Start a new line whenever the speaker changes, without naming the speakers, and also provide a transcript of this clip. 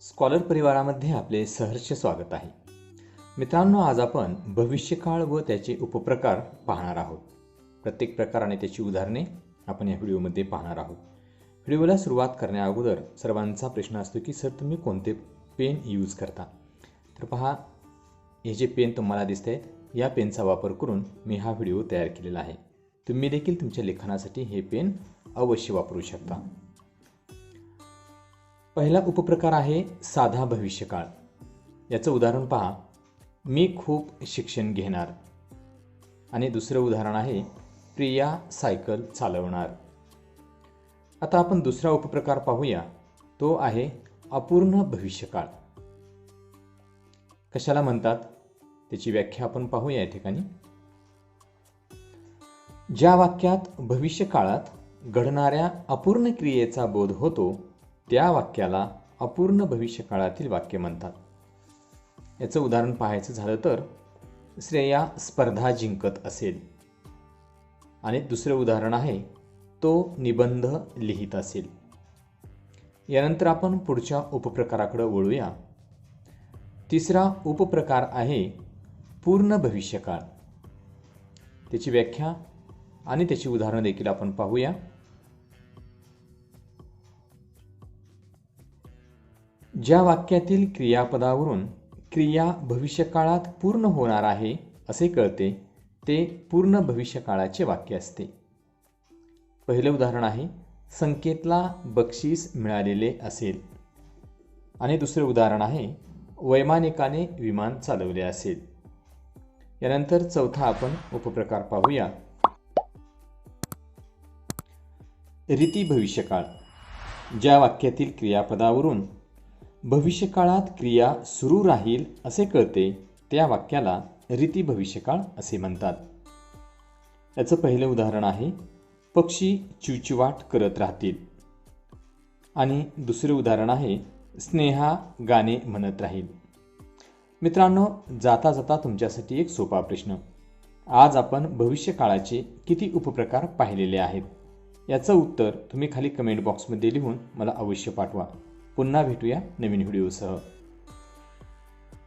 Scholar परिवारामध्ये आपले सहर्ष स्वागत आहे. मित्रांनो आज आपण भविष्यकाळ व त्याचे उपप्रकार पाहणार आहोत. प्रत्येक प्रकार आणि त्याची उदाहरणे आपण या व्हिडिओमध्ये पाहणार आहोत. व्हिडिओला सुरुवात करण्याअगोदर सर्वांचा प्रश्न असतो की सर तुम्ही कोणते पेन यूज करता? तर पहा हे जे पेन तुम्हाला दिसत आहेत या पेनचा वापर करून मी हा व्हिडिओ तयार केलेला आहे. तुम्ही देखील तुमच्या लिखाणासाठी हे पेन अवश्य वापरू शकता. पहिला उपप्रकार आहे साधा भविष्यकाळ. याचं उदाहरण पहा. मी खूप शिक्षण घेणार. आणि दुसरं उदाहरण आहे प्रिया सायकल चालवणार. आता आपण दुसरा उपप्रकार पाहूया. तो आहे अपूर्ण भविष्यकाळ. कशाला म्हणतात? त्याची व्याख्या आपण पाहूया या ठिकाणी. ज्या वाक्यात भविष्यकाळात घडणाऱ्या अपूर्ण क्रियेचा बोध होतो त्या वाक्याला अपूर्ण भविष्यकाळातील वाक्य म्हणतात. याचं उदाहरण पाहायचं झालं तर श्रेया स्पर्धा जिंकत असेल. आणि दुसरं उदाहरण आहे तो निबंध लिहित असेल. यानंतर आपण पुढच्या उपप्रकाराकडे वळूया. तिसरा उपप्रकार आहे पूर्ण भविष्यकाळ. त्याची व्याख्या आणि त्याची उदाहरणं देखील आपण पाहूया. ज्या वाक्यातील क्रियापदावरून क्रिया भविष्यकाळात पूर्ण होणार आहे असे कळते ते पूर्ण भविष्यकाळाचे वाक्य असते. पहिलं उदाहरण आहे संकेतला बक्षीस मिळालेले असेल. आणि दुसरे उदाहरण आहे वैमानिकाने विमान चालवले असेल. यानंतर चौथा आपण उपप्रकार पाहूया. रीती भविष्यकाळ. ज्या वाक्यातील क्रियापदावरून भविष्यकाळात क्रिया सुरू राहील असे कळते त्या वाक्याला रीती भविष्यकाळ असे म्हणतात. याचं पहिलं उदाहरण आहे पक्षी चिवचिवाट करत राहतील. आणि दुसरे उदाहरण आहे स्नेहा गाणे म्हणत राहील. मित्रांनो जाता जाता तुमच्यासाठी एक सोपा प्रश्न. आज आपण भविष्यकाळाचे किती उपप्रकार पाहिलेले आहेत? याचं उत्तर तुम्ही खाली कमेंट बॉक्समध्ये लिहून मला अवश्य पाठवा. पुन्हा भेटूया नवीन व्हिडिओसह.